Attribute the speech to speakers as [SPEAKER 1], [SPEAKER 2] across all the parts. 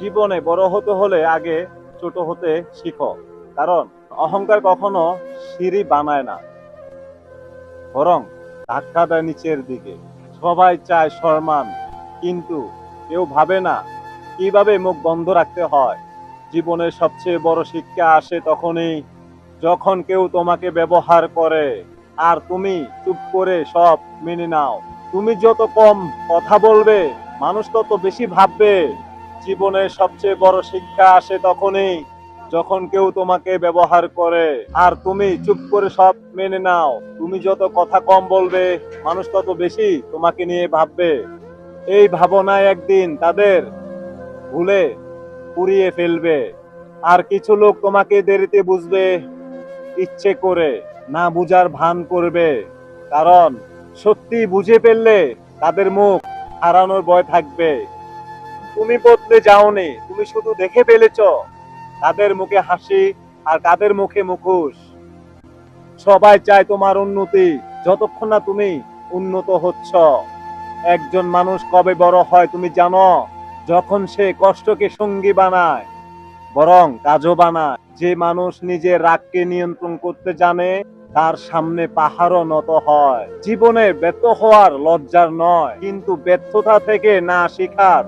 [SPEAKER 1] জীবনে বড় হতে হলে আগে ছোট হতে শিখো। কারণ অহংকার কখনো সিঁড়ি বানায় না। বরং ধাক্কা দেয় নিচের দিকে। সবাই চায় সম্মান, কিন্তু কেউ ভাবে না কীভাবে মুখ বন্ধ রাখতে হয়। জীবনের সবচেয়ে বড় শিক্ষা আসে তখনই যখন কেউ তোমাকে ব্যবহার করে। আর তুমি চুপ করে সব মেনে নাও। তুমি যত কম কথা বলবে, মানুষ তত বেশি ভাববে। জীবনের সবচেয়ে বড় শিক্ষা আসে তখনই, যখন কেউ তোমাকে ব্যবহার করে। আর তুমি চুপ করে সব মেনে নাও। তুমি যত কথা কম বলবে, মানুষ তত বেশি তোমাকে নিয়ে ভাববে। এই ভাবনায় একদিন তাদের ভুলে পুড়িয়ে ফেলবে। আর কিছু লোক তোমাকে দেরিতে বুঝবে, ইচ্ছে করে না বুঝার ভান করবে। কারণ সত্যি বুঝে ফেললে তাদের মুখ হারানোর ভয় থাকবে। তুমি বদলে যাওনি, তুমি শুধু দেখে ফেলেছ। কাদের মুখে হাসি আর কাদের মুখে মুখোশ। সবাই চায় তোমার উন্নতি, যতক্ষণ না তুমি উন্নত হচ্ছ। একজন মানুষ কবে বড় হয় তুমি জানো, যখন সে কষ্টকে সঙ্গী বানায়, বরং কাজও বানায়। যে মানুষ নিজের রাগকে নিয়ন্ত্রণ করতে জানে, তার সামনে পাহাড়ও নত হয়। জীবনে ব্যর্থ হওয়ার লজ্জার নয়, কিন্তু ব্যর্থতা থেকে না শিখার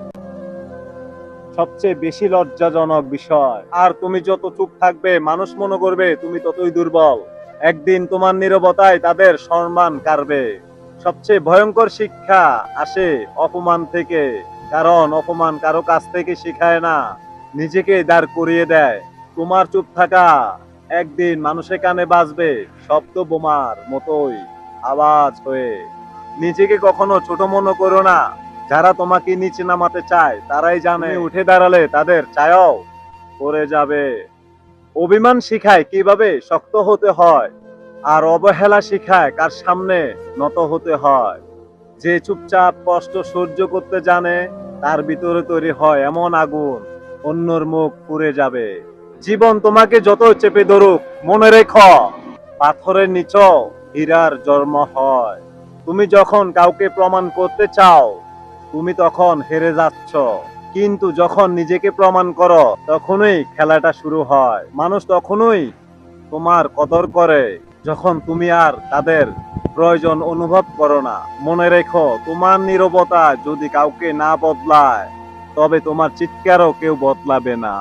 [SPEAKER 1] সবচেয়ে বেশি লজ্জাজনক বিষয়। আর তুমি যত চুপ থাকবে, মানুষ মনে করবে তুমি ততই দুর্বল। একদিন তোমার নীরবতায় তাদের সম্মান কারবে সবচেয়ে ভয়ঙ্কর শিক্ষা আসে অপমান থেকে, কারণ অপমান কারও কাছ থেকে শিখায় না, নিজেকে দাঁড় করিয়ে দেয়। তোমার চুপ থাকা একদিন মানুষের কানে বাজবে, শব্দ বোমার মতোই আওয়াজ হয়ে। নিজেকে কখনো ছোট মনে করো না যারা তোমাকে নিচে নামাতে চায় তারাই জানে। উঠে দাঁড়ালে তাদের চায়ও পড়ে যাবে। অভিমান শিখায় কীভাবে শক্ত হতে হয় আর অবহেলা শিখায় কার সামনে নত হতে হয়। যে চুপচাপ কষ্ট সহ্য করতে জানে তার ভিতরে তৈরি হয় এমন আগুন অন্যর মুখ পুড়ে যাবে। জীবন তোমাকে যত চেপে ধরুক মনে রেখ পাথরের নিচ হীরার জন্ম হয়। তুমি যখন কাউকে প্রমাণ করতে চাও তুমি তখন হেরে যাচ্ছ। কিন্তু যখন নিজেকে প্রমাণ করো, তখনই খেলাটা শুরু হয়। মানুষ তখনই তোমার কদর করে, যখন তুমি আর তাদের প্রয়োজন অনুভব করো না। মনে রেখো, তোমার নিরবতা যদি কাউকে না বদলায়, তবে তোমার চিৎকারও কেউ বদলাবে না।